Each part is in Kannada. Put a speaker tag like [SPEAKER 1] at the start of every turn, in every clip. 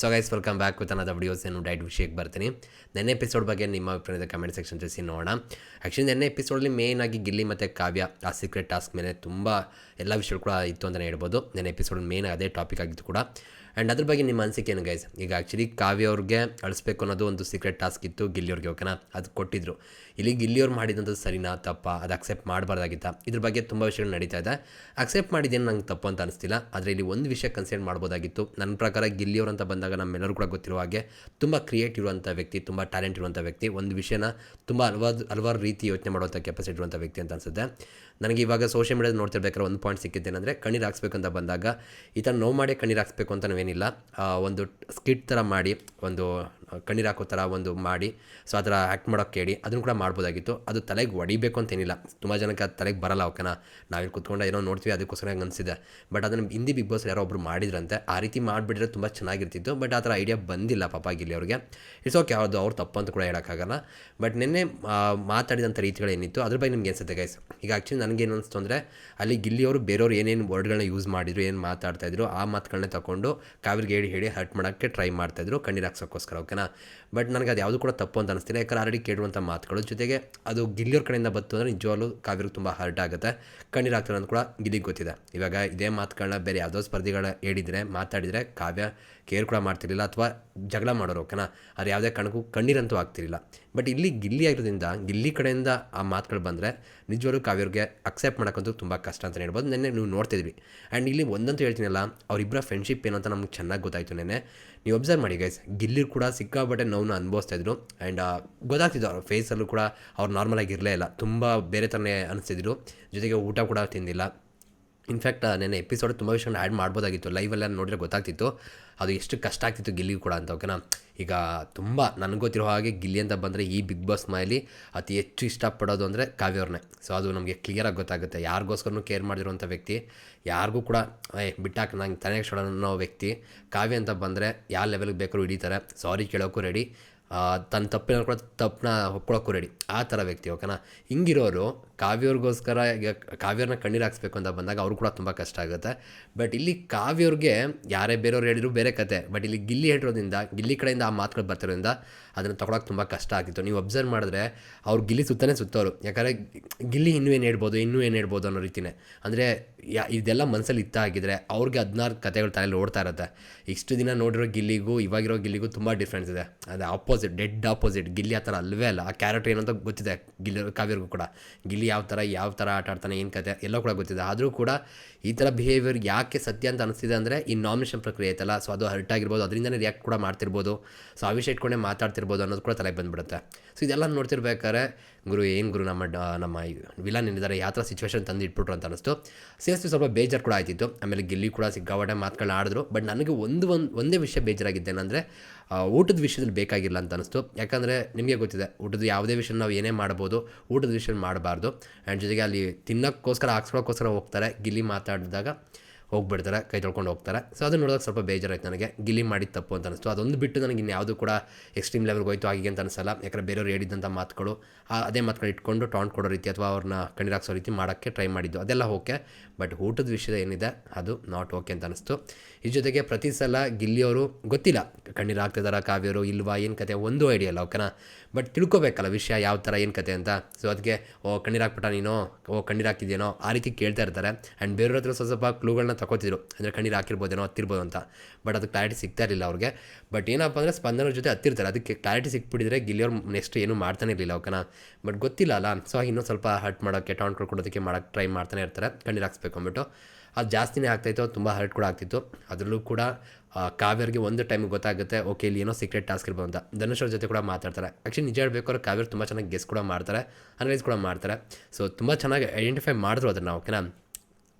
[SPEAKER 1] So guys welcome back with ಅನ್ನೋದು ವಿಡಿಯೋಸ್ ಏನು ಡೈಟ್ ವಿಷಯಕ್ಕೆ ಬರ್ತೀನಿ. ನೆನ್ನೆ ಎಪಿಸೋಡ್ ಬಗ್ಗೆ ನಿಮ್ಮ ಅಭಿಪ್ರಾಯದ ಕಮೆಂಟ್ ಸೆಕ್ಷನ್ ತಿಳಿಸಿ ನೋಡೋಣ. ಆ್ಯಕ್ಚುಲಿ ನೆನ್ನೆ ಎಪಿಸೋಡಲ್ಲಿ ಮೇಯ್ನ್ ಆಗಿ ಗಿಲ್ಲಿ ಮತ್ತು ಕಾವ್ಯ, ಆ ಸೀಕ್ರೆಟ್ ಟಾಸ್ಕ್ ಮೇಲೆ ತುಂಬ ಎಲ್ಲ ವಿಷಯಗಳು ಕೂಡ ಇತ್ತು ಅಂತಲೇ ಹೇಳ್ಬೋದು. ನೆನ್ನೆ ಎಪಿಸೋಡ್ ಮೇನ್ ಅದೇ ಟಾಪಿಕ್ ಆಗಿತ್ತು ಕೂಡ. ಆ್ಯಂಡ್ ಅದ್ರ ಬಗ್ಗೆ ನಿಮ್ಮ ಅನಿಸಿಕೆ ಏನು ಗೈಸ್ ಈಗ ಆ್ಯಕ್ಚುಲಿ ಕಾವ್ಯ ಅವ್ರಿಗೆ ಅಳಿಸ್ಬೇಕು ಅನ್ನೋದು ಒಂದು ಸೀಕ್ರೆಟ್ ಟಾಸ್ಕ್ ಇತ್ತು. ಗಿಲ್ಲಿಯವ್ರಿಗೆ ಓಕೆನಾ ಅದು ಕೊಟ್ಟಿದ್ರು. ಇಲ್ಲಿ ಗಿಲ್ಲಿಯವ್ರು ಮಾಡಿದಂಥದ್ದು ಸರಿನಾ, ತಪ್ಪ, ಅದು ಅಕ್ಸೆಪ್ಟ್ ಮಾಡಬಾರ್ದಾಗಿತ್ತ? ಇದ್ರ ಬಗ್ಗೆ ತುಂಬ ವಿಷಯಗಳು ನಡೀತಾ ಇದೆ. ಅಕ್ಸೆಪ್ಟ್ ಮಾಡಿದ್ದೇನು ನಂಗೆ ತಪ್ಪು ಅಂತ ಅನಿಸ್ತಿಲ್ಲ. ಆದರೆ ಇಲ್ಲಿ ಒಂದು ವಿಷಯ ಕನ್ಸಿಡರ್ ಮಾಡ್ಬೋದಾಗಿತ್ತು. ನನ್ನ ಪ್ರಕಾರ ಗಿಲ್ಲಿಯವ್ರು ಅಂತ ಬಂದಾಗ ನಮ್ಮೆಲ್ಲರೂ ಕೂಡ ಗೊತ್ತಿರುವ ಹಾಗೆ ತುಂಬ ಕ್ರಿಯೇಟ್ ಇರುವಂಥ ವ್ಯಕ್ತಿ, ತುಂಬ ಟ್ಯಾಲೆಂಟ್ ಇರುವಂಥ ವ್ಯಕ್ತಿ. ಒಂದು ವಿಷಯನ ತುಂಬ ಹಲವಾರು ಹಲವಾರು ರೀತಿ ಯೋಚನೆ ಮಾಡುವಂಥ ಕೆಪಾಸಿಟಿ ಇರುವಂಥ ವ್ಯಕ್ತಿ ಅಂತ ಅನಿಸುತ್ತೆ. ನನಗೆ ಇವಾಗ ಸೋಷಿಯಲ್ ಮೀಡಿಯಾದ ನೋಡ್ತಿರ್ಬೇಕಾದ್ರೆ ಒಂದು ಪಾಯಿಂಟ್ ಸಿಕ್ಕಿದ್ದೇನೆಂದರೆ ಕಣ್ಣೀರು ಅಂತ ಬಂದಾಗ ಈ ಥರ ನೋವು ಮಾಡಿ ಕಣ್ಣೀರು ಹಾಕ್ಸ್ಬೇಕು ಅಂತ ನಾವೇನಿಲ್ಲ. ಒಂದು ಸ್ಕಿಟ್ ಥರ ಮಾಡಿ, ಒಂದು ಕಣ್ಣೀರು ಹಾಕೋ ಥರ ಒಂದು ಮಾಡಿ ಸೊ ಆ ಥರ ಆ್ಯಕ್ಟ್ ಮಾಡೋಕ್ಕೆ ಕೇಳಿ, ಅದನ್ನು ಕೂಡ ಮಾಡ್ಬೋದಾಗಿತ್ತು. ಅದು ತಲೆಗೆ ಹೊಡಿಬೇಕು ಅಂತೇನಿಲ್ಲ ತುಂಬ ಜನಕ್ಕೆ ಅದು ತಲೆಗೆ ಬರಲ್ಲ, ಓಕೆನಾ? ನಾವಿಲ್ಲಿ ಕುತ್ಕೊಂಡು ಏನೋ ನೋಡ್ತೀವಿ, ಅದಕ್ಕೋಸ್ಕರ ಹಂಗೆ ಅನಿಸಿದೆ. ಬಟ್ ಅದನ್ನು ಹಿಂದಿ ಬಿಗ್ ಬಾಸ್ ಯಾರೋ ಒಬ್ರು ಮಾಡಿದ್ರಂತೆ, ಆ ರೀತಿ ಮಾಡಿಬಿಟ್ರೆ ತುಂಬ ಚೆನ್ನಾಗಿರ್ತಿತ್ತು. ಬಟ್ ಆ ಥರ ಐಡಿಯಾ ಬಂದಿಲ್ಲ ಪಾಪ ಗಿಲ್ಲಿ ಅವ್ರಿಗೆ. ಇಟ್ಸ್ ಓಕೆ ಯಾವುದು ಅವ್ರು ತಪ್ಪು ಅಂತ ಕೂಡ ಹೇಳೋಕ್ಕಾಗಲ್ಲ. ಬಟ್ ನಿನ್ನೆ ಮಾತಾಡಿದಂಥ ರೀತಿಗಳೇನಿತ್ತು ಅದ್ರ ಬಗ್ಗೆ ನಿಮ್ಗೆ ಅನಿಸುತ್ತೆ ಗೈಸ್ ಈಗ ಆ್ಯಕ್ಚುಲಿ ನನಗೇನು ಅನಿಸ್ತು ಅಂದರೆ, ಅಲ್ಲಿ ಗಿಲ್ಲಿಯವರು ಬೇರೆಯವ್ರು ಏನೇನು ವರ್ಡ್ಗಳನ್ನ ಯೂಸ್ ಮಾಡಿದ್ರು, ಏನು ಮಾತಾಡ್ತಾಯಿದ್ರು ಆ ಮಾತುಗಳನ್ನ ತಗೊಂಡು ಕಾವಿರಿಗೆ ಹೇಳಿ ಹೇಳಿ ಹರ್ಟ್ ಮಾಡೋಕ್ಕೆ ಟ್ರೈ ಮಾಡ್ತಾಯಿದ್ರು ಕಣ್ಣೀರು ಹಾಕ್ಸೋಕ್ಕೋಸ್ಕರ, ಓಕೆನಾ? ಬಟ್ ನನಗೆ ಅದು ಯಾವುದು ಕೂಡ ತಪ್ಪು ಅಂತ ಅನಿಸ್ತಿಲ್ಲ. ಯಾಕಂದ್ರೆ ಆಲ್ರೆಡಿ ಕೇಳುವಂಥ ಮಾತುಗಳು. ಜೊತೆಗೆ ಅದು ಗಿಲ್ಲಿಯವ್ರ ಕಡೆಯಿಂದ ಬಂತು ಅಂದರೆ ನಿಜವಾಗ್ಲೂ ಕಾವ್ಯರಿಗೆ ತುಂಬ ಹರ್ಟ್ ಆಗುತ್ತೆ. ಕಣ್ಣೀರು ಆಗ್ತದೆ ಅಂತ ಕೂಡ ಗಿಲ್ಲಿಗೆ ಗೊತ್ತಿದೆ. ಇವಾಗ ಇದೇ ಮಾತುಗಳನ್ನ ಬೇರೆ ಯಾವುದೋ ಸ್ಪರ್ಧಿಗಳ ಹೇಳಿದರೆ, ಮಾತಾಡಿದರೆ ಕಾವ್ಯ ಕೇರ್ ಕೂಡ ಮಾಡ್ತಿರಲಿಲ್ಲ ಅಥವಾ ಜಗಳ ಮಾಡೋರು ಓಕೆನಾ ಅದು ಯಾವುದೇ ಕಾರಣಕ್ಕೂ ಕಣ್ಣೀರಂತೂ ಆಗ್ತಿರಲಿಲ್ಲ ಬಟ್ ಇಲ್ಲಿ ಗಿಲ್ಲಿ ಆಗಿರೋದ್ರಿಂದ, ಗಿಲ್ಲಿ ಕಡೆಯಿಂದ ಆ ಮಾತುಗಳು ಬಂದರೆ ನಿಜವಾಗ್ಲೂ ಕಾವ್ಯವ್ರಿಗೆ ಅಕ್ಸೆಪ್ಟ್ ಮಾಡೋಕ್ಕಂತೂ ತುಂಬ ಕಷ್ಟ ಅಂತ ಹೇಳ್ಬೋದು. ನೆನ್ನೆ ನೀವು ನೋಡ್ತಿದ್ವಿ. ಆ್ಯಂಡ್ ಇಲ್ಲಿ ಒಂದಂತೂ ಹೇಳ್ತೀನಲ್ಲ ಅವರಿಬ್ಬರ ಫ್ರೆಂಡ್ಶಿಪ್ ಏನಂತ ನಮ್ಗೆ ಚೆನ್ನಾಗಿ ಗೊತ್ತಾಯಿತು ನೆನ್ನೆ. ನೀವು ಅಬ್ಸರ್ವ್ ಮಾಡಿ ಗೈಸ್ ಗಿಲ್ಲಿ ಕೂಡ ಸಿಕ್ಕಾಪಟ್ಟೆ ನೋವನ್ನ ಅನುಭವಿಸ್ತಾ ಇದ್ರು. ಆ್ಯಂಡ್ ಗೊತ್ತಾಗ್ತಿದ್ದು ಅವ್ರ ಫೇಸಲ್ಲೂ ಕೂಡ ಅವ್ರು ನಾರ್ಮಲಾಗಿ ಇರಲೇ ಇಲ್ಲ. ತುಂಬ ಬೇರೆ ಥರನೇ ಅನಿಸ್ತಿದ್ರು. ಜೊತೆಗೆ ಊಟ ಕೂಡ ತಿಂದಿಲ್ಲ. ಇನ್ಫ್ಯಾಕ್ಟ್ ನೆನ್ನೆ ಎಪಿಸೋಡ್ ತುಂಬ ವಿಷಯನ ಆ್ಯಡ್ ಮಾಡ್ಬೋದಾಗಿತ್ತು. ಲೈವೆಲ್ಲ ನೋಡಿದ್ರೆ ಗೊತ್ತಾಗ್ತಿತ್ತು. ಅದು ಎಷ್ಟು ಕಷ್ಟ ಆಗ್ತಿತ್ತು ಗಿಲ್ಲಿ ಕೂಡ ಅಂತ ಓಕೆನಾ ಈಗ ತುಂಬ ನನಗೆ ಗೊತ್ತಿರೋ ಹಾಗೆ ಗಿಲ್ಲಿ ಅಂತ ಬಂದರೆ ಈ ಬಿಗ್ ಬಾಸ್ ಮೈಲಿ ಅತಿ ಹೆಚ್ಚು ಇಷ್ಟಪಡೋದು ಅಂದರೆ ಕಾವ್ಯವ್ರನ್ನೇ ಸೊ ಅದು ನಮಗೆ ಕ್ಲಿಯರಾಗಿ ಗೊತ್ತಾಗುತ್ತೆ. ಯಾರಿಗೋಸ್ಕರನೂ ಕೇರ್ ಮಾಡಿರುವಂಥ ವ್ಯಕ್ತಿ, ಯಾರಿಗೂ ಕೂಡ, ಏ, ಬಿಟ್ಟಾಕ ನಂಗೆ ತಲೆ ಅನ್ನೋ ವ್ಯಕ್ತಿ, ಕಾವ್ಯ ಅಂತ ಬಂದರೆ ಯಾವ ಲೆವೆಲ್ಗೆ ಬೇಕಾದ್ರೂ ಹಿಡಿತಾರೆ. ಸಾರಿ ಕೇಳೋಕ್ಕೂ ರೆಡಿ ತನ್ನ ತಪ್ಪಿನ ಕೂಡ ತಪ್ಪನ್ನ ಒಪ್ಕೊಳ್ಳೋಕ್ಕೂ ರೆಡಿ ಆ ಥರ ವ್ಯಕ್ತಿ ಓಕೆನಾ ಹಿಂಗಿರೋರು ಕಾವ್ಯವ್ರಿಗೋಸ್ಕರ ಈಗ ಕಾವ್ಯವ್ರನ್ನ ಕಣ್ಣೀರು ಹಾಕ್ಸ್ಬೇಕು ಅಂತ ಬಂದಾಗ ಅವ್ರು ಕೂಡ ತುಂಬ ಕಷ್ಟ ಆಗುತ್ತೆ. ಬಟ್ ಇಲ್ಲಿ ಕಾವ್ಯವ್ರಿಗೆ ಯಾರೇ ಬೇರೆಯವ್ರು ಹೇಳಿದ್ರು ಬೇರೆ ಕತೆ. ಬಟ್ ಇಲ್ಲಿ ಗಿಲ್ಲಿ ಹೇಳಿರೋದ್ರಿಂದ, ಗಿಲ್ಲಿ ಕಡೆಯಿಂದ ಆ ಮಾತುಗಳು ಬರ್ತಿರೋದ್ರಿಂದ ಅದನ್ನು ತೊಗೊಳಕ್ಕೆ ತುಂಬ ಕಷ್ಟ ಆಗಿತ್ತು. ನೀವು ಅಬ್ಸರ್ವ್ ಮಾಡಿದ್ರೆ ಅವ್ರು ಗಿಲ್ಲಿ ಸುತ್ತನೇ ಸುತ್ತೋರು. ಯಾಕಂದರೆ ಗಿಲ್ಲಿ ಇನ್ನೂ ಏನು ಹೇಳ್ಬೋದು, ಇನ್ನೂ ಏನು ಹೇಳ್ಬೋದು ಅನ್ನೋ ರೀತಿನೇ. ಅಂದರೆ ಯಾ, ಇದೆಲ್ಲ ಮನಸ್ಸಲ್ಲಿ ಇತ್ತ ಆಗಿದ್ರೆ ಅವ್ರಿಗೆ ಹದಿನಾರು ಕತೆಗಳು ತಲೆಯಲ್ಲಿ ಓಡ್ತಾ ಇರುತ್ತೆ. ಇಷ್ಟು ದಿನ ನೋಡಿರೋ ಗಿಲ್ಲಿಗೂ, ಇವಾಗಿರೋ ಗಿಲ್ಲಿಗೂ ತುಂಬ ಡಿಫ್ರೆನ್ಸ್ ಇದೆ. ಅದು ಆಪೋಸಿಟ್ ಡೆಡ್ ಆಪೋಸಿಟ್ ಗಿಲ್ಲಿ ಆ ಥರ ಅಲ್ವೇ ಅಲ್ಲ. ಆ ಕ್ಯಾರೆಕ್ಟರ್ ಏನಂತ ಗೊತ್ತಿದೆ ಗಿಲ್ಲಿ ಕಾವ್ಯರಿಗೂ ಕೂಡ. ಗಿಲ್ಲಿ ಯಾವ ಥರ ಯಾವ ಥರ ಆಟ ಆಡ್ತಾನೆ, ಏನು ಕತೆ ಎಲ್ಲ ಕೂಡ ಗೊತ್ತಿದೆ. ಆದರೂ ಕೂಡ ಈ ಥರ ಬಿಹೇವಿಯರ್ ಯಾಕೆ ಸತ್ಯ ಅಂತ ಅನಿಸ್ತಿದೆ ಅಂದರೆ ಈ ನಾಮಿನೇಷನ್ ಪ್ರಕ್ರಿಯೆ ಐತಲ್ಲ ಸೊ ಅದು ಹರ್ಟ್ ಆಗಿರ್ಬೋದು, ಅದರಿಂದನೇ ರಿಯಾಕ್ಟ್ ಕೂಡ ಮಾಡ್ತಿರ್ಬೋದು ಸೊ ವಿಷಯ ಇಟ್ಕೊಂಡೇ ಮಾತಾಡ್ತಿರ್ಬೋದು ಅನ್ನೋದು ಕೂಡ ತಲೆಗೆ ಬಂದುಬಿಡುತ್ತೆ. ಸೊ ಇದೆಲ್ಲ ನೋಡ್ತಿರ್ಬೇಕಾದ್ರೆ, ಗುರು, ಏನು ಗುರು ನಮ್ಮ ನಮ್ಮ ವಿಲನ್ ಏನಿದ್ದಾರೆ ಯಾವ ಥರ ಸಿಚುವೇಶನ್ ತಂದು ಇಟ್ಬಿಟ್ರು ಅಂತ ಅನಿಸ್ತು ಸೇರಿಸಿ ಸ್ವಲ್ಪ ಬೇಜಾರು ಕೂಡ ಆಯ್ತಿತ್ತು, ಆಮೇಲೆ ಗಿಲ್ಲಿ ಕೂಡ ಸಿಕ್ಕಾಪಟ್ಟೆ ಮಾತುಗಳನ್ನ ಆಡಿದ್ರು ಬಟ್ ನನಗೆ ಒಂದು ಒಂದು, ಒಂದೇ ವಿಷಯ ಬೇಜಾರಾಗಿದ್ದೇನೆಂದರೆ ಊಟದ ವಿಷಯದಲ್ಲಿ ಬೇಕಾಗಿಲ್ಲ ಅಂತ ಅನಿಸ್ತು. ಯಾಕಂದರೆ ನಿಮಗೆ ಗೊತ್ತಿದೆ, ಊಟದ ಯಾವುದೇ ವಿಷಯ ನಾವು ಏನೇ ಮಾಡ್ಬೋದು, ಊಟದ ವಿಷಯ ಮಾಡಬಾರ್ದು. ಆ್ಯಂಡ್ ಜೊತೆಗೆ ಅಲ್ಲಿ ತಿನ್ನೋಕ್ಕೋಸ್ಕರ, ಹಾಕ್ಸ್ಕೊಳ್ಳೋಕ್ಕೋಸ್ಕರ ಹೋಗ್ತಾರೆ. ಗಿಲ್ಲಿ ಮಾತಾಡಿದಾಗ ಹೋಗ್ಬಿಡ್ತಾರೆ, ಕೈ ತೊಳ್ಕೊಂಡು ಹೋಗ್ತಾರೆ. ಸೊ ಅದು ನೋಡಿದಾಗ ಸ್ವಲ್ಪ ಬೇಜಾರಾಯ್ತು ನನಗೆ. ಗಿಲ್ಲಿ ಮಾಡಿದ ತಪ್ಪು ಅಂತ ಅನಿಸ್ತು. ಅದೊಂದು ಬಿಟ್ಟು ನನಗೆ ಇನ್ಯಾವುದು ಕೂಡ ಎಕ್ಸ್ಟ್ರೀಮ್ ಲೆವೆಲ್ಗೆ ಹೋಯ್ತು ಆಗಿಗೆ ಅಂತ ಅನಿಸಲ್ಲ. ಯಾಕಂದರೆ ಬೇರೆಯವ್ರು ಹೇಳಿದಂಥ ಮಾತುಗಳು ಅದೇ ಮಾತುಗಳು ಇಟ್ಕೊಂಡು ಟಾಂಟ್ ಕೊಡೋ ರೀತಿ ಅಥವಾ ಅವ್ರನ್ನ ಕಣ್ಣೀರಾಕ್ಸೋ ರೀತಿ ಮಾಡೋಕ್ಕೆ ಟ್ರೈ ಮಾಡಿದ್ದು. ಅದೆಲ್ಲ ಓಕೆ ಬಟ್ ಊಟದ ವಿಷಯ ಏನಿದೆ, ಅದು ನಾಟ್ ಓಕೆ ಅಂತ ಅನಿಸ್ತು. ಈ ಜೊತೆಗೆ ಪ್ರತಿ ಸಲ ಗಿಲ್ಲಿಯವರು ಗೊತ್ತಿಲ್ಲ, ಕಣ್ಣೀರು ಕಾವ್ಯರು, ಇಲ್ವಾ, ಏನು ಕತೆ, ಒಂದು ಐಡಿಯಾ ಓಕೆನಾ ಬಟ್ ತಿಳ್ಕೊಬೇಕಲ್ಲ ವಿಷಯ ಯಾವ ಥರ ಏನು ಕತೆ ಅಂತ. ಸೊ ಅದಕ್ಕೆ, ಓ, ಕಣ್ಣೀರು ಹಾಕ್ಬಿಟ್ಟ ನೀನು? ಓ, ಕಣ್ಣೀರು ಆ ರೀತಿ ಕೇಳ್ತಾ ಇರ್ತಾರೆ. ಆ್ಯಂಡ್ ಬೇರೆಯವ್ರ ಹತ್ರ ಸ್ವಲ್ಪ ಸ್ವಲ್ಪ ಕ್ಲೂಗಳನ್ನ ತಗೋತಿದ್ರು. ಅಂದರೆ ಕಣ್ಣೀರು ಹಾಕಿರ್ಬೋದೇನೋ ಹತ್ತಿರ್ಬೋದು ಅಂತ. ಬಟ್ ಅದು ಕ್ಲಾರಿಟಿ ಸಿಗ್ತಾ ಇರಲಿಲ್ಲ ಅವ್ರಿಗೆ. ಬಟ್ ಏನಪ್ಪ ಅಂದರೆ ಸ್ಪಂದನ ಜೊತೆ ಹತ್ತಿರ್ತಾರೆ. ಅದಕ್ಕೆ ಕ್ಲಾರಿಟಿ ಸಿಕ್ಬಿಟ್ಟಿದ್ರೆ ಗಿಲ್ಲಿಯವ್ರು ನೆಕ್ಸ್ಟ್ ಏನೂ ಮಾಡ್ತಾನೆ ಇರಲಿಲ್ಲ, ಓಕೆನಾ? ಬಟ್ ಗೊತ್ತಿಲ್ಲ ಅಲ್ಲ. ಸೊ ಇನ್ನೂ ಸ್ವಲ್ಪ ಹರ್ಟ್ ಮಾಡೋಕ್ಕೆ ಟಾಂಟ್ ಕೊಡೋದಕ್ಕೆ ಮಾಡೋಕ್ಕೆ ಟ್ರೈ ಮಾಡ್ತಾನೆ ಇರ್ತಾರೆ. ಕಣ್ಣೀರು ಹಾಕ್ಸ್ಬೇಕು ಅಂದ್ಬಿಟ್ಟು. ಅದು ಜಾಸ್ತಿನೇ ಆಗ್ತಾಯಿತ್ತು ತುಂಬ ಹರ್ಟ್ ಕೂಡ ಆಗ್ತಿತ್ತು. ಅದರಲ್ಲೂ ಕೂಡ ಕಾವ್ಯರಿಗೆ ಒಂದು ಟೈಮ್ ಗೊತ್ತಾಗುತ್ತೆ ಓಕೆ ಇಲ್ಲಿ ಏನೋ ಸೀಕ್ರೆಟ್ ಟಾಸ್ಕ್ ಇರ್ಬೋದು ಅಂತ. ಧನುಷ್ ಅವ್ರ ಜೊತೆ ಕೂಡ ಮಾತಾಡ್ತಾರೆ. ಆ್ಯಕ್ಚುಲಿ ನಿಜ ಹೇಳ್ಬೇಕಾದ್ರೆ ಕಾವ್ಯರು ತುಂಬ ಚೆನ್ನಾಗಿ ಗೆಸ್ ಕೂಡ ಮಾಡ್ತಾರೆ ಅನಲೈಸ್ ಕೂಡ ಮಾಡ್ತಾರೆ. ಸೊ ತುಂಬ ಚೆನ್ನಾಗಿ ಐಡೆಂಟಿಫೈ ಮಾಡಿದ್ರು ಅದನ್ನು, ಓಕೆನಾ?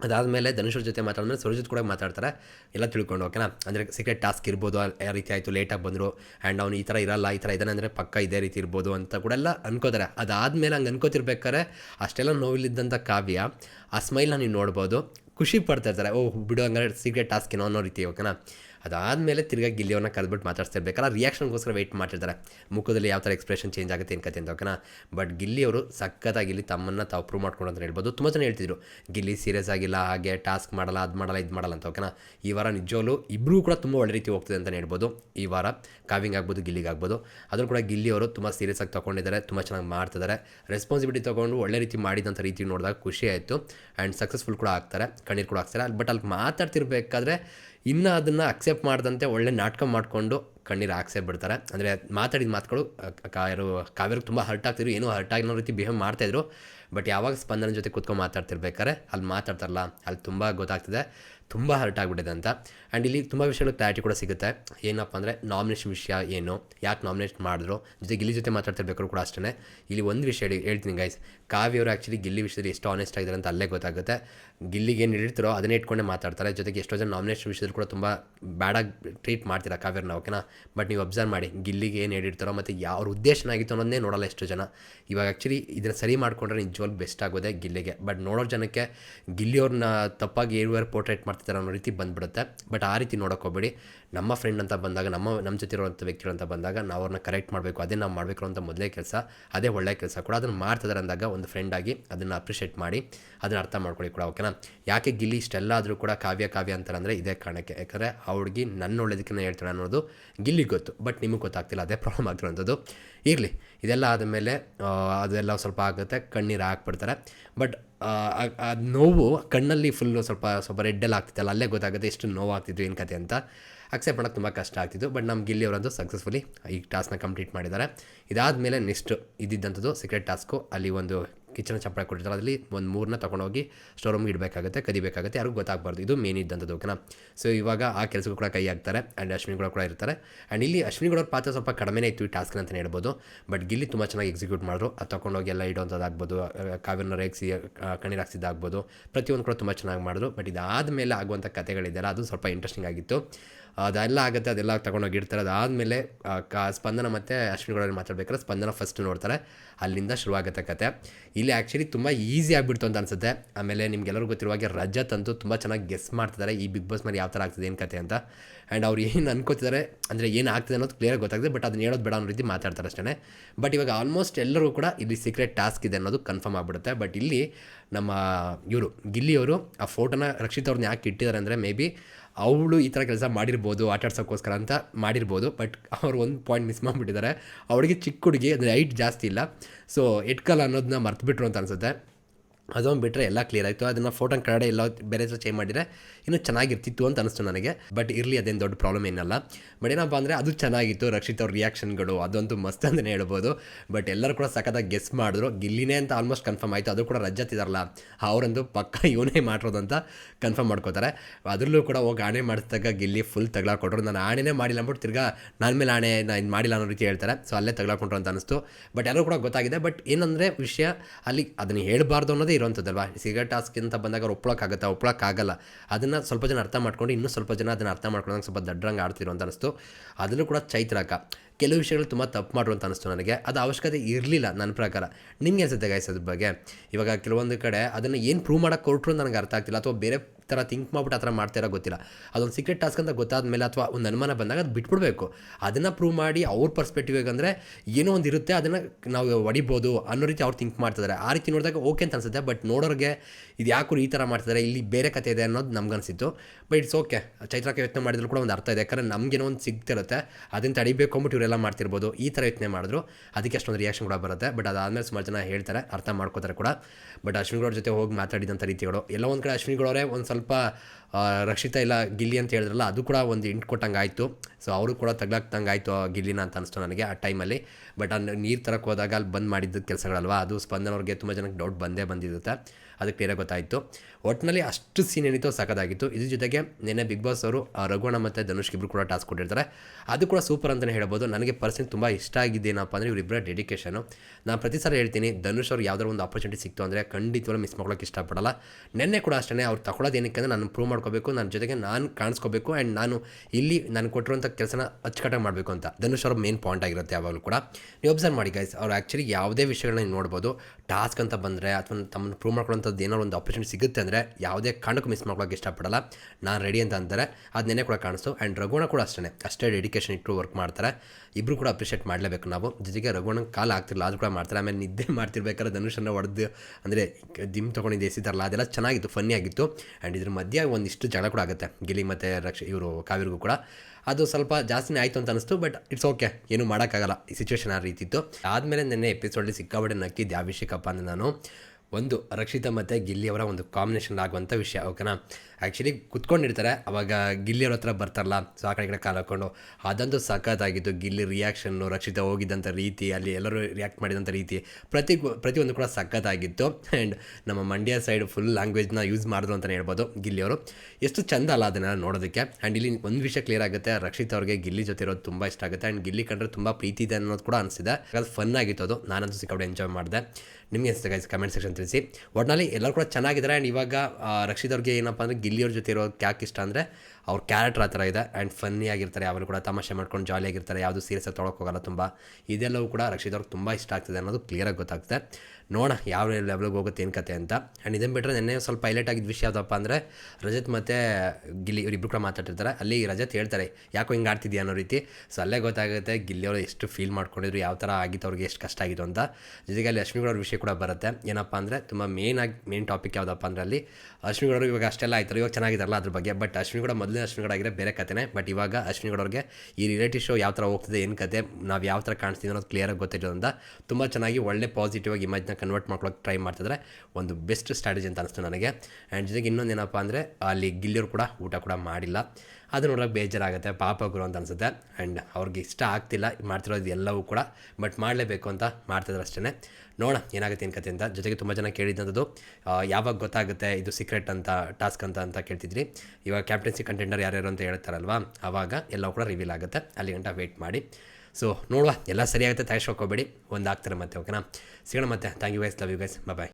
[SPEAKER 1] ಅದಾದಮೇಲೆ ಧನುಷ್ ಅವ್ರ ಜೊತೆ ಮಾತಾಡಿದ್ರೆ ಸುರಜಿತ್ ಕೂಡ ಮಾತಾಡ್ತಾರೆ. ಎಲ್ಲ ತಿಳ್ಕೊಂಡು, ಓಕೆನಾ? ಅಂದರೆ ಸೀಕ್ರೆಟ್ ಟಾಸ್ಕ್ ಇರ್ಬೋದು ಯಾವ ರೀತಿ ಆಯಿತು ಲೇಟಾಗಿ ಬಂದರು ಆ್ಯಂಡ್ ಅವ್ನು ಈ ಥರ ಇರಲ್ಲ, ಈ ಥರ ಇದ್ದಾನೆ ಅಂದರೆ ಪಕ್ಕ ಇದೇ ರೀತಿ ಇರ್ಬೋದು ಅಂತ ಕೂಡ ಎಲ್ಲ ಅನ್ಕೋತಾರೆ. ಅದಾದಮೇಲೆ ಹಂಗೆ ಅನ್ಕೋತಿರ್ಬೇಕಾದ್ರೆ, ಅಷ್ಟೆಲ್ಲ ನೋವಿಲ್ಲಿದ್ದಂಥ ಕಾವ್ಯ, ಆ ಸ್ಮೈಲ್ನ ನೀವು ನೋಡ್ಬೋದು. ಖುಷಿ ಪಡ್ತಾ ಇರ್ತಾರೆ, ಓಹ್, ಬಿಡು, ಹಂಗಾರೆ ಸೀಕ್ರೆಟ್ ಟಾಸ್ಕ್ ಏನೋ ಅನ್ನೋ ರೀತಿ, ಓಕೆನಾ? ಅದಾದಮೇಲೆ ತಿರ್ಗಾ ಗಿಲ್ಲಿಯವ್ರನ್ನ ಕರೆದ್ಬಿಟ್ಟು ಮಾತಾಡ್ತಿರ್ಬೇಕಲ್ಲ ರಿಯಾಕ್ಷನ್ಗೋಸ್ಕರ ವೆಯ್ಟ್ ಮಾಡ್ತಿರ್ತಾರೆ. ಮುಖದಲ್ಲಿ ಯಾವ ಥರ ಎಕ್ಸ್ಪ್ರೆಷನ್ ಚೇಂಜ್ ಆಗುತ್ತೆ ಏನು ಕತೆ ಅಂತ ಓಕೆನಾ ಬಟ್ ಗಿಲ್ಲಿಯವರು ಸಖತ್ತಾಗಿ ಇಲ್ಲಿ ತಮ್ಮನ್ನು ತಾವು ಪ್ರೂವ್ ಮಾಡ್ಕೊಂಡು ಅಂತ ಹೇಳ್ಬೋದು. ತುಂಬ ಜನ ಹೇಳ್ತಿದ್ರು, ಗಿಲ್ಲಿ ಸೀರಿಯಸ್ ಆಗಿಲ್ಲ, ಹಾಗೆ ಟಾಸ್ಕ್ ಮಾಡಲ್ಲ, ಅದು ಮಾಡಲ್ಲ, ಇದು ಮಾಡಲ್ಲ ಅಂತ ಓಕೆನಾ ಈ ವಾರ ನಿಜವಾಗ್ಲೂ ಇಬ್ಬರೂ ಕೂಡ ತುಂಬ ಒಳ್ಳೆ ರೀತಿ ಹೋಗ್ತದೆ ಅಂತಲೇ ಹೇಳ್ಬೋದು. ಈ ವಾರ ಕಾವಿಂಗ್ ಆಗ್ಬೋದು, ಗಿಲ್ಲಿಗೆ ಆಗ್ಬೋದು. ಅದನ್ನು ಕೂಡ ಗಿಲ್ಲಿಯವರು ತುಂಬ ಸೀರಿಯಸ್ ಆಗಿ ತೊಗೊಂಡಿದ್ದಾರೆ ತುಂಬ ಚೆನ್ನಾಗಿ ಮಾಡ್ತಿದ್ದಾರೆ. ರೆಸ್ಪಾನ್ಸಿಬಿಲಿಟಿ ತೊಗೊಂಡು ಒಳ್ಳೆ ರೀತಿ ಮಾಡಿದಂಥ ರೀತಿ ನೋಡಿದಾಗ ಖುಷಿ ಆಯಿತು. ಆ್ಯಂಡ್ ಸಕ್ಸಸ್ಫುಲ್ ಕೂಡ ಆಗ್ತಾರೆ, ಕಣ್ಣೀರು ಕೂಡ ಹಾಕ್ತಾರೆ ಬಟ್ ಅಲ್ಲಿ ಮಾತಾಡ್ತಿರ್ಬೇಕಾದ್ರೆ ಇನ್ನು ಅದನ್ನು ಅಕ್ಸೆಪ್ಟ್ ಮಾಡಿದಂತೆ ಒಳ್ಳೆ ನಾಟಕ ಮಾಡಿಕೊಂಡು ಕಣ್ಣೀರು ಹಾಕ್ಸೇ ಬಿಡ್ತಾರೆ. ಅಂದರೆ ಮಾತಾಡಿದ ಮಾತುಗಳು ಯಾರು ಕಾವ್ಯರಿಗೆ ತುಂಬ ಹರ್ಟ್ ಆಗ್ತಿದ್ರು. ಏನೋ ಹರ್ಟ್ ಆಗಿರೋ ರೀತಿ ಬಿಹೇವ್ ಮಾಡ್ತಾಯಿದ್ರು ಬಟ್ ಯಾವಾಗ ಸ್ಪಂದನ ಜೊತೆ ಕೂತ್ಕೊಂಡು ಮಾತಾಡ್ತಿರ್ಬೇಕಾರೆ ಅಲ್ಲಿ ಮಾತಾಡ್ತಾರಲ್ಲ, ಅಲ್ಲಿ ತುಂಬ ಗೊತ್ತಾಗ್ತಿದೆ. ತುಂಬ ಹರ್ಟ್ ಆಗಿಬಿಟ್ಟಿದೆ ಅಂತ. ಆ್ಯಂಡ್ ಇಲ್ಲಿ ತುಂಬ ವಿಷಯಗಳು ಕ್ಲಾರಿಟಿ ಕೂಡ ಸಿಗುತ್ತೆ. ಏನಪ್ಪ ಅಂದರೆ ನಾಮಿನೇಷನ್ ವಿಷಯ ಏನು, ಯಾಕೆ ನಾಮಿನೇಟ್ ಮಾಡಿದ್ರು ಜೊತೆ ಗಿಲ್ಲಿ ಜೊತೆ ಮಾತಾಡ್ತಿರ್ಬೇಕಾದ್ರು ಕೂಡ ಅಷ್ಟೇ ಇಲ್ಲಿ ಒಂದು ವಿಷಯ ಹೇಳಿ, ಹೇಳ್ತೀನಿ ಗೈಸ್ ಕಾವ್ಯವರು ಆ್ಯಕ್ಚುಲಿ ಗಿಲ್ಲಿ ವಿಷಯದಲ್ಲಿ ಎಷ್ಟು ಆನೆಸ್ಟ್ ಆಗಿದ್ದಾರೆ ಅಂತ ಅಲ್ಲೇ ಗೊತ್ತಾಗುತ್ತೆ. ಗಿಲ್ಲಿಗೆ ಏನು ಹಿಡಿತಾರೋ ಅದನ್ನೇ ಇಟ್ಕೊಂಡೇ ಮಾತಾಡ್ತಾರೆ. ಜೊತೆಗೆ ಎಷ್ಟೋ ಜನ ನಾಮಿನೇಷನ್ ವಿಷಯದಲ್ಲಿ ಕೂಡ ತುಂಬ ಬ್ಯಾಡಾಗಿ ಟ್ರೀಟ್ ಮಾಡ್ತೀರಾ ಕಾವ್ಯರನ್ನ ಓಕೆನಾ ಬಟ್ ನೀವು ಅಬ್ಸರ್ವ್ ಮಾಡಿ, ಗಿಲ್ಲಿಗೆ ಏನು ಹೇಳಿರ್ತಾರೋ ಮತ್ತು ಯಾವ ಉದ್ದೇಶನಾಗಿತ್ತು ಅನ್ನೋದನ್ನೇ ನೋಡಲ್ಲ ಎಷ್ಟು ಜನ. ಇವಾಗ ಆ್ಯಕ್ಚುಲಿ ಇದನ್ನು ಸರಿ ಮಾಡಿಕೊಂಡ್ರೆ ನಿಜವಾಗ್ಲೂ ಬೆಸ್ಟ್ ಆಗೋದೆ ಗಿಲ್ಲಿಗೆ. ಬಟ್ ನೋಡೋ ಜನಕ್ಕೆ ಗಿಲ್ಲಿಯವ್ರನ್ನ ತಪ್ಪಾಗಿ ಏಳುವರೆ ಪೋರ್ಟ್ರೇಟ್ ಮಾಡ್ತಿದ್ದಾರೆ ಅನ್ನೋ ರೀತಿ ಬಂದುಬಿಡುತ್ತೆ. ಬಟ್ ಆ ರೀತಿ ನೋಡೋಕೆ ಹೋಗ್ಬೇಡಿ. ನಮ್ಮ ಫ್ರೆಂಡ್ ಅಂತ ಬಂದಾಗ, ನಮ್ಮ ನಮ್ಮ ಜೊತೆ ಇರುವಂಥ ವ್ಯಕ್ತಿಗಳು ಅಂತ ಬಂದಾಗ ನಾವು ಅವ್ರನ್ನ ಕರೆಕ್ಟ್ ಮಾಡಬೇಕು, ಅದೇ ನಾವು ಮಾಡಬೇಕು ಅಂತ ಮೊದಲೇ ಕೆಲಸ, ಅದೇ ಒಳ್ಳೆ ಕೆಲಸ ಕೂಡ ಅದನ್ನು ಮಾಡ್ತಿದ್ದಾರೆ ಅಂದಾಗ ಒಂದು ಫ್ರೆಂಡ್ ಆಗಿ ಅದನ್ನು ಅಪ್ರಿಷಿಯೇಟ್ ಮಾಡಿ ಅದನ್ನು ಅರ್ಥ ಮಾಡ್ಕೊಳ್ಳಿ ಕೂಡ ಓಕೆನಾ ಯಾಕೆ ಗಿಲ್ಲಿ ಇಷ್ಟೆಲ್ಲ ಆದರೂ ಕೂಡ ಕಾವ್ಯ ಕಾವ್ಯ ಅಂತಾರೆ ಅಂದರೆ ಇದೇ ಕಾರಣಕ್ಕೆ. ಯಾಕಂದರೆ ಆ ಹುಡುಗಿ ನನ್ನ ಒಳ್ಳೇದಕ್ಕೆ ಹೇಳ್ತಾಳೆ ಅನ್ನೋದು ಗಿಲ್ಲಿಗೆ ಗೊತ್ತು, ಬಟ್ ನಿಮಗೆ ಗೊತ್ತಾಗ್ತಿಲ್ಲ, ಅದೇ ಪ್ರಾಬ್ಲಮ್ ಆಗ್ತಿರೋಂಥದ್ದು ಇರಲಿ, ಇದೆಲ್ಲ ಆದಮೇಲೆ ಅದೆಲ್ಲ ಸ್ವಲ್ಪ ಆಗುತ್ತೆ, ಕಣ್ಣೀರು ಹಾಕ್ಬಿಡ್ತಾರೆ. ಬಟ್ ಅದು ನೋವು ಕಣ್ಣಲ್ಲಿ ಫುಲ್ಲು ಸ್ವಲ್ಪ ಸ್ವಲ್ಪ ರೆಡ್ಡೆಲ್ಲ ಆಗ್ತಿತ್ತಲ್ಲ, ಅಲ್ಲೇ ಗೊತ್ತಾಗುತ್ತೆ ಎಷ್ಟು ನೋವು ಆಗ್ತಿದ್ರು ಏನು ಕತೆ ಅಂತ. ಅಕ್ಸೆಪ್ಟ್ ಮಾಡೋಕ್ಕೆ ತುಂಬ ಕಷ್ಟ ಆಗ್ತಿತ್ತು ಬಟ್ ನಮ್ಮ ಗಿಲ್ಲಿ ಸಕ್ಸಸ್ಫುಲಿ ಈ ಟಾಸ್ಕ್ನ ಕಂಪ್ಲೀಟ್ ಮಾಡಿದ್ದಾರೆ. ಇದಾದ ಮೇಲೆ ನೆಕ್ಸ್ಟ್ ಇದ್ದಿದ್ದಂಥದ್ದು ಸೀಕ್ರೆಟ್ ಟಾಸ್ಕು ಅಲ್ಲಿ ಒಂದು ಕಿಚನ್ ಚಪ್ಪಳ ಕೊಟ್ಟಿರ್ತಾರೆ ಅದರಲ್ಲಿ ಒಂದು ಮೂರನ್ನ ತೊಗೊಂಡೋಗಿ ಸ್ಟೋರೂಮ್ಗೆ ಇಡಬೇಕಾಗುತ್ತೆ ಕದಿಬೇಕಾಗುತ್ತೆ ಯಾರಿಗೂ ಗೊತ್ತಾಗಬಾರ್ದು. ಇದು ಮೇನ್ ಇದ್ದಂಥದ್ದು ಓಕೆನಾ ಸೊ ಇವಾಗ ಆ ಕೆಲಸಕ್ಕೂ ಕೂಡ ಕೈ ಹಾಕ್ತಾರೆ ಆ್ಯಂಡ್ ಅಶ್ವಿನಿ ಕೂಡ ಕೂಡ ಇರ್ತಾರೆ. ಆ್ಯಂಡ್ ಇಲ್ಲಿ ಅಶ್ವಿನಿ ಕೂಡ ಪಾತ್ರ ಸ್ವಲ್ಪ ಕಡಿಮೆನೇ ಇತ್ತು ಈ ಟಾಸ್ಕ್ ಅಂತಲೇ ಹೇಳ್ಬೋದು. ಬಟ್ ಗಿಲ್ಲಿ ತುಂಬ ಚೆನ್ನಾಗಿ ಎಕ್ಸಿಕ್ಯೂಟ್ ಮಾಡಿದ್ರು. ಅದು ತೊಗೊಂಡೋಗಿ ಎಲ್ಲ ಇಡೋಂಥದ್ದಾಗ್ಬೋದು. ಕಾವ್ಯನ ರೇಗಿಸಿ ಕಣ್ಣೀರು ಹಾಕ್ಸಿದ್ದಾಗ್ಬೋದು. ಪ್ರತಿಯೊಂದು ಕೂಡ ತುಂಬ ಚೆನ್ನಾಗಿ ಮಾಡಿದ್ರು. ಬಟ್ ಇದಾದ ಮೇಲೆ ಆಗುವಂಥ ಕಥೆಗಳಿದೆಯಲ್ಲ ಅದು ಸ್ವಲ್ಪ ಇಂಟ್ರೆಸ್ಟಿಂಗ್ ಆಗಿತ್ತು. ಅದೆಲ್ಲ ಆಗುತ್ತೆ, ಅದೆಲ್ಲ ತಗೊಂಡೋಗಿ ಇಡ್ತಾರೆ. ಅದಾದಮೇಲೆ ಕಾ, ಸ್ಪಂದನ ಮತ್ತು ಅಶ್ವಿನಿಗಳಲ್ಲಿ ಮಾತಾಡ್ಬೇಕಾದ್ರೆ ಸ್ಪಂದನ ಫಸ್ಟ್ ನೋಡ್ತಾರೆ. ಅಲ್ಲಿಂದ ಶುರುವಾಗುತ್ತೆ ಕತೆ. ಇಲ್ಲಿ ಆ್ಯಕ್ಚುಲಿ ತುಂಬ ಈಸಿ ಆಗಿಬಿಡ್ತು ಅಂತ ಅನಿಸುತ್ತೆ. ಆಮೇಲೆ ನಿಮ್ಗೆಲ್ಲರಿಗೂ ಗೊತ್ತಿರುವಾಗೆ ರಜತ್ ಅಂತೂ ತುಂಬ ಚೆನ್ನಾಗಿ ಗೆಸ್ ಮಾಡ್ತಿದ್ದಾರೆ ಈ ಬಿಗ್ ಬಾಸ್ ಮೇಲೆ ಯಾವ ಥರ ಆಗ್ತದೆ ಏನು ಕತೆ ಅಂತ. ಆ್ಯಂಡ್ ಅವ್ರು ಏನು ಅನ್ಕೋತಿದ್ದಾರೆ ಅಂದರೆ ಏನು ಆಗ್ತದೆ ಅನ್ನೋದು ಕ್ಲಿಯರ್ ಗೊತ್ತಾಗ್ತದೆ ಬಟ್ ಅದನ್ನ ಹೇಳೋದು ಬೇಡ ಅನ್ನೋ ರೀತಿ ಮಾತಾಡ್ತಾರೆ ಅಷ್ಟೇ ಬಟ್ ಇವಾಗ ಆಲ್ಮೋಸ್ಟ್ ಎಲ್ಲರೂ ಕೂಡ ಇಲ್ಲಿ ಸೀಕ್ರೆಟ್ ಟಾಸ್ಕ್ ಇದೆ ಅನ್ನೋದು ಕನ್ಫರ್ಮ್ ಆಗಿಬಿಡುತ್ತೆ. ಬಟ್ ಇಲ್ಲಿ ನಮ್ಮ ಇವರು, ಗಿಲ್ಲಿಯವರು ಆ ಫೋಟೋನ ರಕ್ಷಿತ್ ಅವ್ರನ್ನ ಯಾಕೆ ಇಟ್ಟಿದ್ದಾರೆ ಅಂದರೆ ಮೇ ಬಿ ಅವಳು ಈ ಥರ ಕೆಲಸ ಮಾಡಿರ್ಬೋದು ಆಟಾಡ್ಸೋಕ್ಕೋಸ್ಕರ ಅಂತ ಮಾಡಿರ್ಬೋದು, ಬಟ್ ಅವ್ರು ಒಂದು ಪಾಯಿಂಟ್ ಮಿಸ್ ಮಾಡಿಬಿಟ್ಟಿದ್ದಾರೆ. ಅವಳಿಗೆ ಚಿಕ್ಕ ಹುಡುಗಿ ಅಂದರೆ ಹೈಟ್ ಜಾಸ್ತಿ ಇಲ್ಲ. ಸೊ ಎಟ್ಕಲ್ ಅನ್ನೋದನ್ನ ಮರ್ತುಬಿಟ್ರು ಅಂತ ಅನಿಸುತ್ತೆ. ಅದೊಂದು ಬಿಟ್ಟರೆ ಎಲ್ಲ ಕ್ಲಿಯರ್ ಆಯಿತು. ಅದನ್ನು ಫೋಟೋ ಕಡೆ ಎಲ್ಲ ಬೇರೆ ಸಹ ಚೇಂಜ್ ಮಾಡಿದರೆ ಇನ್ನೂ ಚೆನ್ನಾಗಿರ್ತಿತ್ತು ಅಂತ ಅನಿಸ್ತು ನನಗೆ. ಬಟ್ ಇರಲಿ, ಅದೇನು ದೊಡ್ಡ ಪ್ರಾಬ್ಲಮ್ ಏನಲ್ಲ. ಬಟ್ ಏನಪ್ಪ ಅಂದರೆ ಅದು ಚೆನ್ನಾಗಿತ್ತು. ರಕ್ಷಿತ್ ಅವ್ರ ರಿಯಾಕ್ಷನ್ಗಳು ಅದಂತೂ ಮಸ್ತ್ ಅಂತಲೇ ಹೇಳ್ಬೋದು. ಬಟ್ ಎಲ್ಲರೂ ಕೂಡ ಸಖತ್ತಾಗಿ ಗೆಸ್ ಮಾಡಿದ್ರು. ಗಿಲ್ಲಿನೇ ಅಂತ ಆಲ್ಮೋಸ್ಟ್ ಕನ್ಫರ್ಮ್ ಆಯಿತು. ಅದು ಕೂಡ ರಜ್ಜತ್ತಿದಾರಲ್ಲ ಅವರಂದು ಪಕ್ಕ ಇವನೇ ಮಾಡಿರೋದು ಅಂತ ಕನ್ಫರ್ಮ್ ಮಾಡ್ಕೋತಾರೆ. ಅದರಲ್ಲೂ ಕೂಡ ಹೋಗಿ ಆಣೆ ಮಾಡಿಸಿದಾಗ ಗಿಲ್ಲಿ ಫುಲ್ ತಗ್ಲಾಕೊಟ್ರು ನಾನು ಆಣೆನೇ ಮಾಡಿಲ್ಲ ಅಂದ್ಬಿಟ್ಟು ತಿರ್ಗಾ ನನ್ನ ಮೇಲೆ ಆಣೆ ನಾನು ಇದು ಮಾಡಿಲ್ಲ ಅನ್ನೋ ರೀತಿ ಹೇಳ್ತಾರೆ. ಸೊ ಅಲ್ಲೇ ತಗ್ಲಾಕೊಂಡ್ರು ಅಂತ ಅನಿಸ್ತು. ಬಟ್ ಎಲ್ಲರೂ ಕೂಡ ಗೊತ್ತಾಗಿದೆ. ಬಟ್ ಏನಂದರೆ ವಿಷಯ ಅಲ್ಲಿ ಅದನ್ನು ಹೇಳಬಾರ್ದು ಅನ್ನೋದೇ ಇರೋಂಥದ್ದಲ್ವಾ ಸಿಗರೆಟ್ ಟಾಸ್ಕ್ ಅಂತ ಬಂದಾಗ ಅವ್ರು ಒಪ್ಪಳಕ್ಕಾಗಲ್ಲ ಅದನ್ನು ಸ್ವಲ್ಪ ಜನ ಅರ್ಥ ಮಾಡ್ಕೊಂಡು ಇನ್ನೂ ಸ್ವಲ್ಪ ಜನ ಅದನ್ನು ಅರ್ಥ ಮಾಡ್ಕೊಂಡಂಗೆ ಸ್ವಲ್ಪ ದಡ್ರಂಗೆ ಆಡ್ತಿರೋ ಅಂತ ಅನಿಸ್ತು. ಅದನ್ನು ಕೂಡ ಚೈತ್ರಕ ಕೆಲವು ವಿಷಯಗಳು ತುಂಬ ತಪ್ಪು ಮಾಡ್ರು ಅಂತ ಅನಿಸ್ತು ನನಗೆ. ಅದು ಅವಶ್ಯಕತೆ ಇರಲಿಲ್ಲ ನನ್ನ ಪ್ರಕಾರ. ನಿಮ್ಗೆ ಅನಿಸುತ್ತೆ ಗೈಸ್ ಅದ್ರ ಬಗ್ಗೆ? ಇವಾಗ ಕೆಲವೊಂದು ಕಡೆ ಅದನ್ನು ಏನು ಪ್ರೂವ್ ಮಾಡೋಕ್ಕೆ ಕೊಟ್ಟರು ನನಗೆ ಅರ್ಥ ಆಗ್ತಿಲ್ಲ ಅಥವಾ ಬೇರೆ ಥರ ಥಿಂಕ್ ಮಾಡ್ಬಿಟ್ಟು ಆ ಥರ ಮಾಡ್ತಾರೋ ಗೊತ್ತಿಲ್ಲ. ಅದೊಂದು ಸೀಕ್ರೆಟ್ ಟಾಸ್ಕ್ ಅಂತ ಗೊತ್ತಾದ ಮೇಲೆ ಅಥವಾ ಒಂದು ಅನುಮಾನ ಬಂದಾಗ ಅದು ಬಿಟ್ಬಿಡ್ಬೇಕು. ಅದನ್ನು ಪ್ರೂವ್ ಮಾಡಿ ಅವ್ರ ಪರ್ಸ್ಪೆಕ್ಟಿವ್ ಅಂದರೆ ಏನೋ ಒಂದು ಇರುತ್ತೆ, ಅದನ್ನು ನಾವು ಹೊಡಿಬೋದು ಅನ್ನೋ ರೀತಿ ಅವ್ರು ಥಿಂಕ್ ಮಾಡ್ತಿದ್ದಾರೆ ಆ ರೀತಿ ನೋಡಿದಾಗ ಓಕೆ ಅಂತ ಅನಿಸುತ್ತೆ ಬಟ್ ನೋಡೋರಿಗೆ ಇದು ಯಾಕೂ ಈ ಥರ ಮಾಡ್ತಿದ್ದಾರೆ ಇಲ್ಲಿ ಬೇರೆ ಕತೆ ಇದೆ ಅನ್ನೋದು ನಮ್ಗೆ ಅನಿಸಿತ್ತು. ಬಟ್ ಇಟ್ಸ್ ಓಕೆ ಚೈತ್ರಕ್ಕೆ ಯೋಚನೆ ಮಾಡಿದ್ರು ಕೂಡ ಒಂದು ಅರ್ಥ ಇದೆ. ಯಾಕಂದರೆ ನಮಗೇನೋ ಒಂದು ಸಿಗ್ತಿರುತ್ತೆ, ಅದನ್ನು ತಡಿಬೇಕು ಅಂದ್ಬಿಟ್ಟು ಇವರೆಲ್ಲ ಮಾಡ್ತಿರ್ಬೋದು, ಈ ಥರ ಯೋಚನೆ ಮಾಡಿದ್ರು. ಅದಕ್ಕೆ ಅಷ್ಟೊಂದು ರಿಯಾಕ್ಷನ್ ಕೂಡ ಬರುತ್ತೆ. ಬಟ್ ಅದಾದಮೇಲೆ ಸುಮಾರು ಜನ ಹೇಳ್ತಾರೆ, ಅರ್ಥ ಮಾಡ್ಕೋತಾರೆ ಕೂಡ. ಬಟ್ ಅಶ್ವಿನಿಗಳವ್ರ ಜೊತೆ ಹೋಗಿ ಮಾತಾಡಿದಂಥ ರೀತಿಗಳು ಎಲ್ಲ ಒಂದು ಕಡೆ ಅಶ್ವಿನಿಗಳವರೇ ಒಂದು ಸ್ವಲ್ಪ ರಕ್ಷಿತ ಇಲ್ಲ ಗಿಲ್ಲಿ ಅಂತ ಹೇಳಿದ್ರಲ್ಲ, ಅದು ಕೂಡ ಒಂದು ಇಂಟ್ ಕೊಟ್ಟಂಗೆ ಆಯಿತು ಸೊ ಅವರು ಕೂಡ ತಗ್ಲಾಕ್ತಂಗೆ ಆಯಿತು ಗಿಲ್ಲಿನ ಅಂತ ಅನಿಸ್ತು ನನಗೆ ಆ ಟೈಮಲ್ಲಿ. ಬಟ್ ಆ ನೀರು ತರಕ್ಕೆ ಹೋದಾಗ ಅಲ್ಲಿ ಬಂದ್ ಮಾಡಿದ್ದ ಕೆಲಸಗಳಲ್ವ, ಅದು ಸ್ಪಂದನವ್ರಿಗೆ ತುಂಬ ಜನಕ್ಕೆ ಡೌಟ್ ಬಂದೇ ಬಂದಿರುತ್ತೆ. ಅದಕ್ಕೆ ಕ್ಲಿಯರ್ ಗೊತ್ತಾಯಿತು. ಒಟ್ಟಿನಲ್ಲಿ ಅಷ್ಟು ಸೀನ್ ಏನಿತ್ತು ಸಖತ್ತಾಗಿತ್ತು ಇದ್ರ ಜೊತೆಗೆ ನಿನ್ನೆ ಬಿಗ್ ಬಾಸ್ ಅವರು ರಘುಣ ಮತ್ತು ಧನುಷ್ ಇಬ್ಬರು ಕೂಡ ಟಾಸ್ಕ್ ಕೊಟ್ಟಿರ್ತಾರೆ. ಅದು ಕೂಡ ಸೂಪರ್ ಅಂತಲೇ ಹೇಳ್ಬೋದು. ನನಗೆ ಪರ್ಸನ್ ತುಂಬ ಇಷ್ಟ ಆಗಿದ್ದೇನಪ್ಪ ಅಂದರೆ ಇವರಿಬ್ಬರ ಡೆಡಿಕೇಶನು ನಾನು ಪ್ರತಿ ಸಲ ಹೇಳ್ತೀನಿ, ಧನುಷ್ ಅವ್ರು ಯಾವುದಾದ್ರು ಒಂದು ಆಪರ್ಚುನಿಟಿ ಸಿಕ್ತು ಅಂದರೆ ಖಂಡಿತವಾಗ್ಲೂ ಮಿಸ್ ಮಾಡ್ಕೊಳ್ಳೋಕೆ ಇಷ್ಟಪಡಲ್ಲ. ನಿನ್ನೆ ಕೂಡ ಅಷ್ಟೇ ಅವ್ರು ತಗೊಳ್ಳೋದು ಏನಕ್ಕೆ ಅಂದರೆ ನಾನು ಪ್ರೂವ್ ಮಾಡ್ಕೋಬೇಕು ನನ್ನ ಜೊತೆಗೆ ನಾನು ಕಾಣಿಸ್ಕೋಬೇಕು ಆ್ಯಂಡ್ ನಾನು ಇಲ್ಲಿ ನಾನು ಕೊಟ್ಟಿರುವಂಥ ಕೆಲಸನ ಅಚ್ಚುಕಟ್ಟಾಗಿ ಮಾಡಬೇಕು ಅಂತ. ಧನುಷ್ ಅವ್ರ ಮೇನ್ ಪಾಯಿಂಟ್ ಆಗಿರುತ್ತೆ ಯಾವಾಗಲೂ ಕೂಡ. ನೀವು ಅಬ್ಸರ್ವ್ ಮಾಡಿ ಗೈಸ್ ಅವ್ರು ಆ್ಯಕ್ಚುಲಿ ಯಾವುದೇ ವಿಷಯಗಳನ್ನ ನೋಡ್ಬೋದು. ಟಾಸ್ಕ್ ಅಂತ ಬಂದರೆ ಅಥವಾ ತಮ್ಮನ್ನು ಪ್ರೂವ್ ಮಾಡ್ಕೊಳ್ಳೋಂಥ ಅಂಥದ್ದು ಏನೋ ಒಂದು ಆಪರ್ಚುನಿಟಿ ಸಿಗುತ್ತೆ ಅಂದರೆ ಯಾವುದೇ ಕಾರಣಕ್ಕೂ ಮಿಸ್ ಮಾಡ್ಕೊಳ್ಳೋಕೆ ಇಷ್ಟಪಡಲ್ಲ. ನಾನು ರೆಡಿ ಅಂತ ಅಂತಾರೆ. ಅದು ನೆನೆ ಕೂಡ ಕಾಣಿಸ್ತು. ಆ್ಯಂಡ್ ರಘುಣ ಕೂಡ ಅಷ್ಟೇ ಅಷ್ಟೇ ಡೆಡಿಕೇಶನ್ ಇಟ್ಟು ವರ್ಕ್ ಮಾಡ್ತಾರೆ. ಇಬ್ಬರು ಕೂಡ ಅಪ್ರಿಷಿಯೇಟ್ ಮಾಡಲೇಬೇಕು ನಾವು. ಜೊತೆಗೆ ರಘುಣ ಕಾಲ ಆಗ್ತಿಲ್ಲ ಅದು ಕೂಡ ಮಾಡ್ತಾರೆ. ಆಮೇಲೆ ನಿದ್ದೆ ಮಾಡ್ತಿರ್ಬೇಕಾದ್ರೆ ಧನುಷನ್ನು ಹೊಡೆದು, ಅಂದರೆ ದಿಮ್ ತೊಗೊಂಡಿದ್ದು, ಎಸಿತಾರಲ್ಲ, ಅದೆಲ್ಲ ಚೆನ್ನಾಗಿತ್ತು ಫನ್ನಿ ಆಗಿತ್ತು. ಆ್ಯಂಡ್ ಇದ್ರ ಮಧ್ಯೆ ಒಂದಿಷ್ಟು ಜಗಳ ಕೂಡ ಆಗುತ್ತೆ. ಗಿಲಿ ಮತ್ತು ರಕ್ಷ, ಇವರು ಕಾವೇರಿಗೂ ಕೂಡ. ಅದು ಸ್ವಲ್ಪ ಜಾಸ್ತಿನೇ ಆಯಿತು ಅಂತ ಅನಿಸ್ತು ಬಟ್ ಇಟ್ಸ್ ಓಕೆ ಏನು ಮಾಡೋಕ್ಕಾಗಲ್ಲ. ಈ ಸಿಚುವೇಶನ್ ಆ ರೀತಿ ಇತ್ತು. ಆದಮೇಲೆ ನೆನ್ನೆ ಎಪಿಸೋಡಲ್ಲಿ ಸಿಕ್ಕಾಬಟ್ಟೆ ನಕ್ಕಿದ್ದೆ ಅಭಿಷೇಕಪ್ಪ ಅಂದರೆ ನಾನು. ಒಂದು ರಕ್ಷಿತ ಮತ್ತು ಗಿಲ್ಲಿಯವರ ಒಂದು ಕಾಂಬಿನೇಷನ್ ಆಗುವಂಥ ವಿಷಯ ಓಕೆನಾ ಆ್ಯಕ್ಚುಲಿ ಕುತ್ಕೊಂಡಿರ್ತಾರೆ. ಅವಾಗ ಗಿಲ್ಲಿಯವ್ರ ಹತ್ರ ಬರ್ತಾರಲ್ಲ ಸೊ ಆ ಕಡೆ ಕಡೆ ಕಾಲು ಹಾಕ್ಕೊಂಡು ಅದಂತೂ ಸಖತ್ತಾಗಿತ್ತು ಗಿಲ್ಲಿ ರಿಯಾಕ್ಷನ್ನು ರಕ್ಷಿತ ಹೋಗಿದ್ದಂಥ ರೀತಿ, ಅಲ್ಲಿ ಎಲ್ಲರೂ ರಿಯಾಕ್ಟ್ ಮಾಡಿದಂಥ ರೀತಿ. ಪ್ರತಿ ಪ್ರತಿಯೊಂದು ಕೂಡ ಸಖತ್ತಾಗಿತ್ತು. ಆ್ಯಂಡ್ ನಮ್ಮ ಮಂಡ್ಯ ಸೈಡ್ ಫುಲ್ ಲ್ಯಾಂಗ್ವೇಜ್ನ ಯೂಸ್ ಮಾಡಿದ್ರು ಅಂತಲೇ ಹೇಳ್ಬೋದು ಗಿಲ್ಲಿಯವರು ಎಷ್ಟು ಚಂದ ಅಲ್ಲ ಅದನ್ನು ನೋಡೋದಕ್ಕೆ. ಆ್ಯಂಡ್ ಇಲ್ಲಿ ಒಂದು ವಿಷಯ ಕ್ಲಿಯರ್ ಆಗುತ್ತೆ, ರಕ್ಷಿತ್ ಅವ್ರಿಗೆ ಗಿಲ್ಲಿ ಜೊತೆ ಇರೋದು ತುಂಬ ಇಷ್ಟ ಆಗುತ್ತೆ. ಆ್ಯಂಡ್ ಗಿಲ್ಲಿ ಕಂಡ್ರೆ ತುಂಬ ಪ್ರೀತಿ ಇದೆ ಅನ್ನೋದು ಕೂಡ ಅನಿಸಿದೆ. ಅದು ಫನ್ ಆಗಿತ್ತು ಅದು. ನಾನಂತೂ ಸಿಕ್ಕಾಪಟ್ಟೆ ಎಂಜಾಯ್ ಮಾಡಿದೆ. ನಿಮಗೆ ಅನಿಸುತ್ತೆ ಗೈಸ್ ಕಮೆಂಟ್ ಸೆಕ್ಷನ್ ತಿಳಿಸಿ. ಒಟ್ಟಿನಲ್ಲಿ ಎಲ್ಲರೂ ಕೂಡ ಚೆನ್ನಾಗಿದ್ದಾರೆ. ಆ್ಯಂಡ್ ಇವಾಗ ರಕ್ಷಿತ್ ಅವ್ರಿಗೆ ಏನಪ್ಪ ಅಂದರೆ ಗಿಲ್ಲಿಯವ್ರ ಜೊತೆ ಇರೋದು ಯಾಕೆ ಇಷ್ಟ ಅಂದರೆ ಅವ್ರ ಕ್ಯಾರೆಕ್ಟರ್ ಆ ಥರ ಇದೆ ಆ್ಯಂಡ್ ಫನ್ನಿ ಆಗಿರ್ತಾರೆ, ಅವರು ಕೂಡ ತಮಾಷೆ ಮಾಡ್ಕೊಂಡು ಜಾಲಿಯಾಗಿರ್ತಾರೆ ಯಾವುದು ಸೀರಿಯಸ್ ಹೋಗಲ್ಲ ತುಂಬ. ಇದೆಲ್ಲವೂ ಕೂಡ ರಕ್ಷಿತ್ ಅವ್ರಿಗೆ ತುಂಬ ಇಷ್ಟ ಆಗ್ತದೆ ಅನ್ನೋದು ಕ್ಲಿಯರಾಗಿ ಗೊತ್ತಾಗ್ತದೆ. ನೋಡೋಣ ಯಾವ ಲೆವೆಲ್ಗೆ ಹೋಗುತ್ತೆ ಏನು ಕತೆ ಅಂತ. ಆ್ಯಂಡ್ ಇದನ್ನು ಬಿಟ್ಟರೆ ನೆನ್ನೆ ಸ್ವಲ್ಪ ಹೈಲೈಟ್ ಆಗಿದ್ದ ವಿಷಯ ಯಾವುದಪ್ಪ ಅಂದರೆ, ರಜತ್ ಮತ್ತು ಗಿಲ್ಲಿ ಇವರಿಬ್ಬರು ಕೂಡ ಮಾತಾಡ್ತಿರ್ತಾರೆ. ಅಲ್ಲಿ ರಜತ್ ಹೇಳ್ತಾರೆ, ಯಾಕೋ ಹಿಂಗೆ ಆಡ್ತಿದ್ಯಾ ಅನ್ನೋ ರೀತಿ. ಸೊ ಅಲ್ಲೇ ಗೊತ್ತಾಗುತ್ತೆ ಗಿಲ್ಲಿ ಅವರು ಎಷ್ಟು ಫೀಲ್ ಮಾಡ್ಕೊಂಡಿದ್ರು, ಯಾವ ಥರ ಆಗಿತ್ತು ಅವ್ರಿಗೆ, ಎಷ್ಟು ಕಷ್ಟ ಆಗಿತ್ತು ಅಂತ. ಜೊತೆಗೆ ಅಲ್ಲಿ ಅಶ್ವಿಗೌಡ ವಿಷಯ ಕೂಡ ಬರುತ್ತೆ. ಏನಪ್ಪ ಅಂದರೆ ತುಂಬ ಮೇನ್ ಆಗಿ ಮೇನ್ ಟಾಪಿಕ್ ಯಾವುದಪ್ಪ ಅಂದರೆ ಅಲ್ಲಿ ಅಶ್ವಿಗೌಡರು ಇವಾಗ ಅಷ್ಟೆಲ್ಲ ಆಯ್ತಾರೆ, ಇವಾಗ ಚೆನ್ನಾಗಿದ್ದಾರಲ್ಲ ಅದ್ರ ಬಗ್ಗೆ. ಬಟ್ ಅಶ್ವಿಗೌಡ ಮೊದಲನೇ ಬೇರೆ ಕತೆನೇ. ಬಟ್ ಇವಾಗ ಅಶ್ವಿಗೌಡವ್ರಿಗೆ ಈ ರಿಯಾಲಿಟಿ ಶೋ ಯಾವ ಥರ ಹೋಗ್ತದೆ, ಏನು ಕತೆ, ನಾವು ಯಾವ ಥರ ಕಾಣಿಸ್ತೀವಿ ಅನ್ನೋದು ಕ್ಲಿಯರಾಗಿ ಗೊತ್ತಿರೋದ್ರಿಂದ ತುಂಬ ಚೆನ್ನಾಗಿ ಒಳ್ಳೆ ಪಾಸಿಟಿವ್ ಆಗಿ ಇಮೇಜ್ನ ಕನ್ವರ್ಟ್ ಮಾಡ್ಕೊಳ್ಳೋಕೆ ಟ್ರೈ ಮಾಡ್ತಿದ್ರೆ. ಒಂದು ಬೆಸ್ಟ್ ಸ್ಟ್ರಾಟಜಿ ಅಂತ ಅನಿಸ್ತು ನನಗೆ. ಆ್ಯಂಡ್ ಜೊತೆಗೆ ಇನ್ನೊಂದು ಏನಪ್ಪ ಅಂದರೆ ಅಲ್ಲಿ ಗಿಲ್ಲಿಯರು ಕೂಡ ಊಟ ಕೂಡ ಮಾಡಿಲ್ಲ. ಅದು ನೋಡೋಕೆ ಬೇಜಾರಾಗುತ್ತೆ ಪಾಪ ಗುರು ಅಂತ ಅನಿಸುತ್ತೆ. ಆ್ಯಂಡ್ ಅವ್ರಿಗೆ ಇಷ್ಟ ಆಗ್ತಿಲ್ಲ ಮಾಡ್ತಿರೋದು ಎಲ್ಲವೂ ಕೂಡ ಬಟ್ ಮಾಡಲೇಬೇಕು ಅಂತ ಮಾಡ್ತಿದ್ರು ಅಷ್ಟೇ ನೋಡೋಣ ಏನಾಗುತ್ತೆ ಏನು ಕತೆ ಅಂತ. ಜೊತೆಗೆ ತುಂಬ ಜನ ಕೇಳಿದಂಥದ್ದು ಆ, ಯಾವಾಗ ಗೊತ್ತಾಗುತ್ತೆ ಇದು ಸೀಕ್ರೆಟ್ ಅಂತ ಟಾಸ್ಕ್ ಅಂತ ಅಂತ ಕೇಳ್ತಿದ್ರಿ. ಇವಾಗ ಕ್ಯಾಪ್ಟನ್ಸಿ ಕಂಟೆಂಡರ್ ಯಾರ್ಯಾರು ಅಂತ ಹೇಳ್ತಾರಲ್ವಾ ಆವಾಗ ಎಲ್ಲವೂ ಕೂಡ ರಿವೀಲ್ ಆಗುತ್ತೆ. ಅಲ್ಲಿ ಗಂಟ ವೆಯ್ಟ್ ಮಾಡಿ. ಸೊ ನೋಡುವ ಎಲ್ಲ ಸರಿಯಾಗುತ್ತೆ ತಯಾರಿಸ್ಕೋಬೇಡಿ ಒಂದು ಆಗ್ತಾರೆ ಮತ್ತೆ ಓಕೆನಾ ಸಿಗೋಣ ಮತ್ತೆ. Thank you guys love you guys bye